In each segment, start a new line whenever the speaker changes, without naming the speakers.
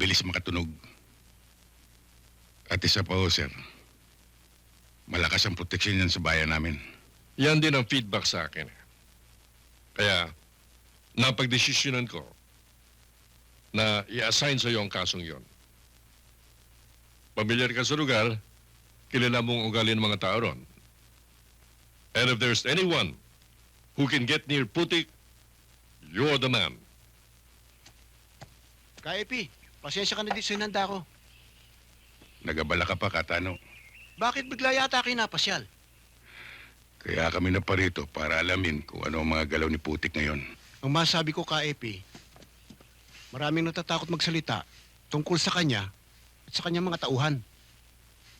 mabilis makatunog. At isa pa ho, sir. Malakas ang proteksyon yan sa bayan namin.
Yan din ang feedback sa akin. Kaya, napagdesisyonan ko na i-assign sa iyo ang kasong yon. Pamilyar ka sa lugar, kilala mong ugali ng mga tao ron. And if there's anyone who can get near Putik, you're the man.
Ka-EP, pasensya ka na di sa hinanda ko.
Nagabala ka pa, Katano.
Bakit bigla yata kayo napasyal?
Kaya kami na parito para alamin kung ano ang mga galaw ni Putik ngayon.
Ang masabi ko, Ka-EP, maraming natatakot magsalita tungkol sa kanya at sa kanyang mga tauhan.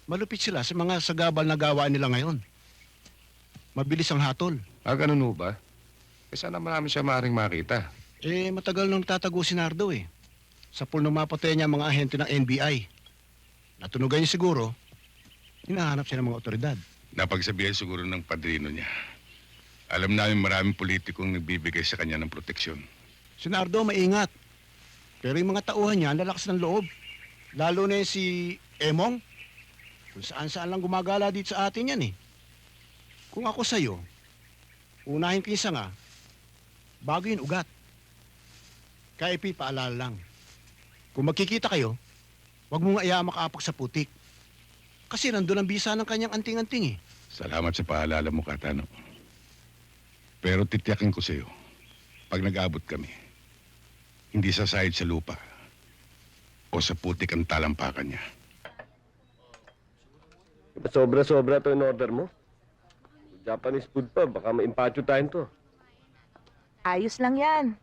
Malupit sila sa mga sagabal na gawaan nila ngayon. Mabilis ang hatol.
Ah, ganun ba? Eh, sana marami siya maaaring makita.
Eh, matagal nang tatago si Nardo eh. Sa pool mapatay niya ang mga ahente ng NBI. Natunugan niya siguro, hinahanap siya ng mga otoridad.
Napagsabihan siguro ng padrino niya. Alam namin maraming politikong nagbibigay sa kanya ng proteksyon.
Si Nardo maingat. Pero yung mga tauhan niya, lalakas ng loob. Lalo na yung si Emong. Kung saan saan lang gumagala dito sa atin yan eh. Kung ako sa'yo, unahin ko yung sanga, bago yung ugat. Kaya ipi, paalala lang. Kung magkikita kayo, huwag mong iya makaapak sa putik. Kasi nandun ang bisa ng kanyang anting-anting eh.
Salamat sa paalala mo, Katano. Pero titiyakin ko sa iyo, pag nag-abot kami, hindi sasahid sa lupa o sa putik ang talampakan niya.
Sobra-sobra to in order mo. Japanese food pa, baka maimpacho tayo to.
Ayos lang yan.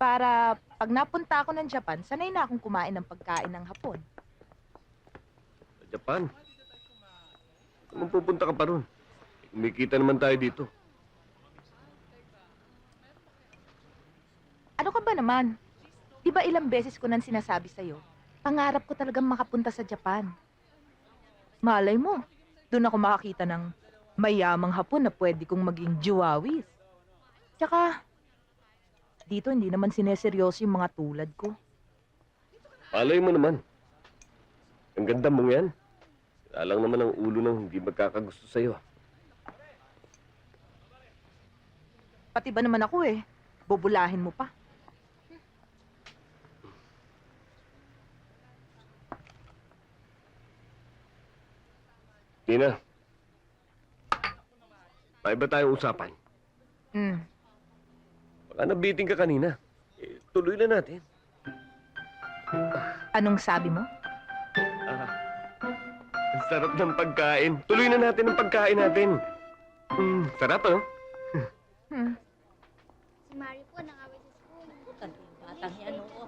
Para pag napunta ako ng Japan, sanay na akong kumain ng pagkain ng hapon.
Sa Japan. Kung pupunta ka pa ron? Kumikita naman tayo dito.
Ano ka ba naman? Di ba ilang beses ko nang sinasabi sa'yo, pangarap ko talagang makapunta sa Japan. Malay mo, doon ako makakita ng mayamang hapon na pwede kong maging juwawis. Tsaka, dito hindi naman sineseryoso yung mga tulad ko.
Palay mo naman. Ang ganda mong yan. Wala lang naman ang ulo ng hindi magkakagusto sa'yo.
Pati ba naman ako eh, bubulahin mo pa.
Tina. May ba tayong usapan?
Mm.
Baka nabiting ka kanina. Eh, tuloy na natin.
Anong sabi mo?
Ah, ang sarap ng pagkain. Tuloy na natin ang pagkain natin. Mm, sarap, oh.
Hmm.
Si Mari po nangaway sa school.
Batang yan, oo.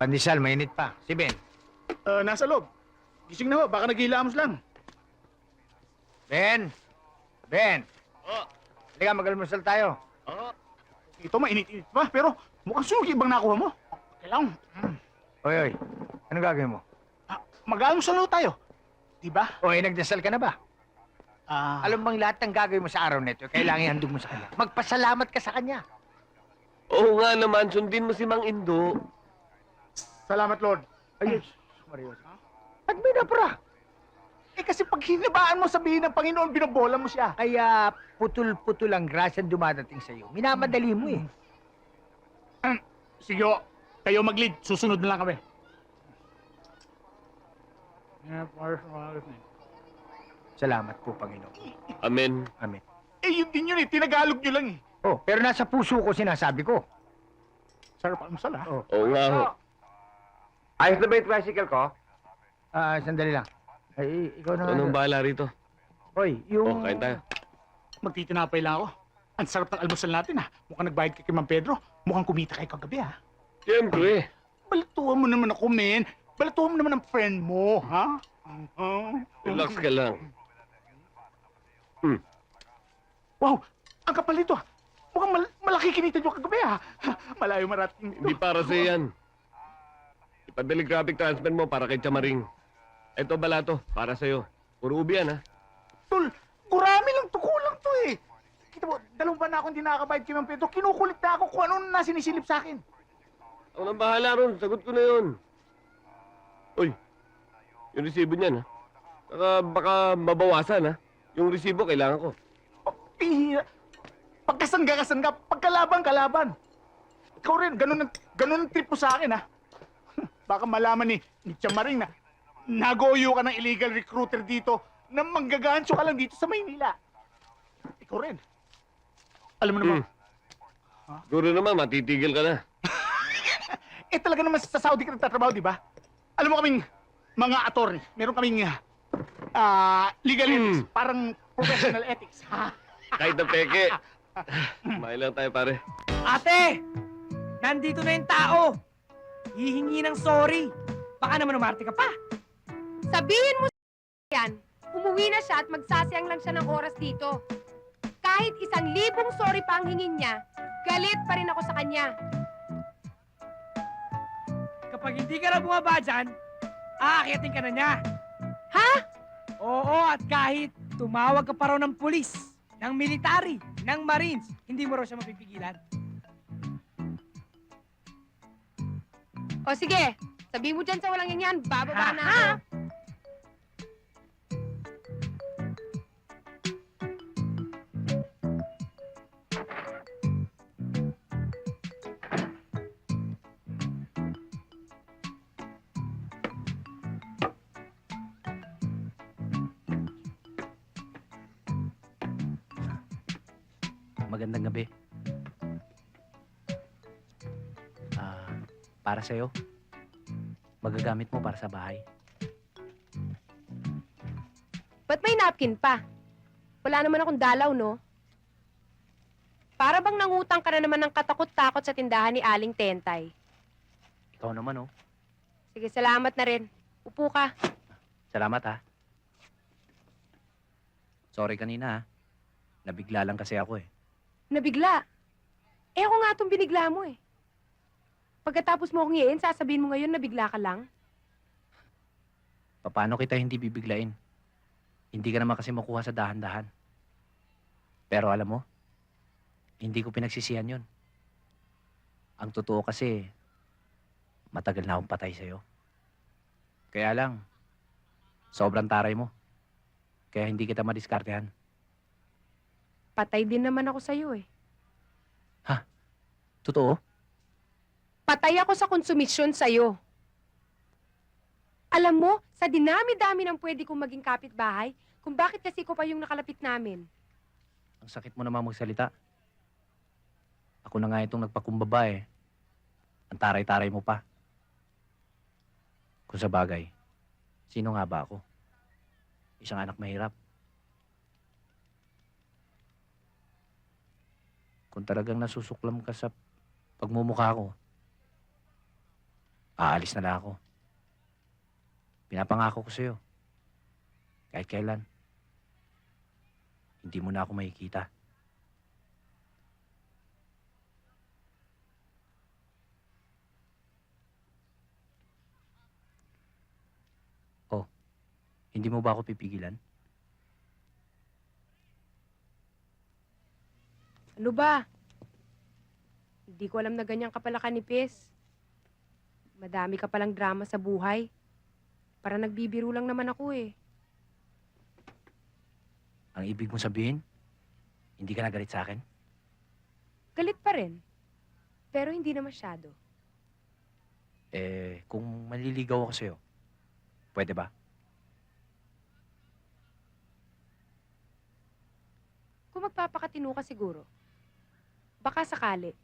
Pandesal, mainit pa. Si Ben.
Ah, nasa loob. Gising na ho, baka naghihilamos lang.
Ben! Ben!
Oh.
Halika, mag-almusal tayo.
Ito mainit-init pa, pero mukhang sugi bang nakuha mo. Kailangan,
Oy, oy. Ano gagawin mo?
ah, mag-almusal na tayo. Diba?
Oy, nagdasal ka na ba?
Ah,
Alam bang lahat ng gagawin mo sa araw nito, kailangan ihandog mo sa kanya. Magpasalamat ka sa kanya.
Oo nga naman, sundin mo si Mang Indo.
salamat Lord.
Ayos. Marios. At may napara.
Eh kasi pag hinabaan mo sabihin ng Panginoon, binobola mo siya.
Kaya putol-putol ang grasyang dumadating sa'yo. Minamadali mo eh.
Sige ho, kayo mag-lead, susunod na lang kami.
Salamat po, Panginoon.
Amen.
Amen.
Eh yun din yun eh, tinagalog nyo lang eh.
Oh, pero nasa puso ko sinasabi ko.
Sarap almusal ha.
Oh.
Oo nga ho.
Ayos na ba yung tricycle ko? Ah, sandali lang. Ay, ikaw na. nga.
Anong bahala rito?
Hoy,
Oh,
yung...
kain tayo.
Magtitinapay lang ako. Ang sarap ng almusal natin ha. Mukhang nagbayad kay Mang Pedro. Mukhang kumita kayo kagabi ha.
Siyempre.
Balatuhan mo naman ako, men. Balatuhan mo naman ang friend mo, ha? Uh-huh.
Relax ka lang.
Wow, ang kapal nito. ah. Mukhang mal- malaki kinita nyo kagabi ha. Malayo marating dito.
Hindi para sa yan. Ipadali graphic transfer mo para kay Chamaring. Ito balato, para sa'yo. Puro ubi yan, ha?
Tol, gurami lang to, kulang to eh. Kita mo, dalawang ba na akong hindi nakakabayad kay Mang Pedro? Kinukulit na ako kung ano na sinisilip sa akin.
Ako nang bahala ron. Sagot ko na yun. Uy, yung resibo niyan, ha? Saka baka mabawasan, ha? Yung resibo kailangan ko.
Oh, pihira. Pagkasangga-kasangga, pagkalaban-kalaban. Ikaw rin, ganun ang, ganun ang trip mo sa akin, ha? Baka malaman ni, ni Chamaring na nagoyo ka ng illegal recruiter dito na manggagancho ka lang dito sa Maynila. Ikaw rin. Alam mo naman,
Hmm. Siguro naman, matitigil ka na.
eh talaga naman sa Saudi ka nagtatrabaho, di ba? Alam mo kaming mga attorney, meron kaming ah, legal ethics,
Hmm.
parang professional ethics.
Kahit na peke. Kumain lang tayo, pare.
Ate! Nandito na yung tao! Hihingi ng sorry. Baka naman umarte ka pa.
Sabihin mo yan, umuwi na siya at magsasayang lang siya ng oras dito. Kahit isang libong sorry pa ang hingin niya, galit pa rin ako sa kanya.
Kapag hindi ka na bumaba dyan, aakyatin ka na niya.
Ha?
Oo, at kahit tumawag ka pa raw ng pulis, ng military, ng marines, hindi mo raw siya mapipigilan.
O sige, sabihin mo dyan sa walang yan yan, bababa na ako.
Magandang gabi. Ah, para sa'yo. Magagamit mo para sa bahay.
Ba't may napkin pa? Wala naman akong dalaw, no? Para bang nangutang ka na naman ng katakot-takot sa tindahan ni Aling Tentay.
Ikaw naman, oh.
Sige, salamat na rin. Upo ka.
Salamat, ha. Sorry kanina, ha. Nabigla lang kasi ako, eh.
Nabigla. Eh ako nga itong binigla mo eh. Pagkatapos mo akong iin, sasabihin mo ngayon nabigla ka lang.
Paano kita hindi bibiglain? Hindi ka naman kasi makuha sa dahan-dahan. Pero alam mo, hindi ko pinagsisihan yun. Ang totoo kasi, matagal na akong patay sa'yo. Kaya lang, sobrang taray mo. Kaya hindi kita madiskartehan.
Patay din naman ako sa'yo eh.
Totoo?
Patay ako sa konsumisyon sa'yo. Alam mo, sa dinami-dami ng pwede kong maging kapitbahay, kung bakit kasi ko pa yung nakalapit namin.
Ang sakit mo naman magsalita. Ako na nga itong nagpakumbaba eh. Ang taray-taray mo pa. Kung sa bagay, sino nga ba ako? Isang anak mahirap. Kung talagang nasusuklam ka sa pagmumukha ko, aalis na lang ako. Pinapangako ko sa'yo. Kahit kailan. Hindi mo na ako makikita. Oh, hindi mo ba ako pipigilan?
Ano ba? Hindi ko alam na ganyan ka pala kanipis. Madami ka palang drama sa buhay. Para nagbibiro lang naman ako eh.
Ang ibig mo sabihin, hindi ka nagalit sa akin?
Galit pa rin. Pero hindi na masyado.
Eh, kung manliligaw ako sa'yo, pwede ba?
Kung magpapakatino ka siguro, baka sakali.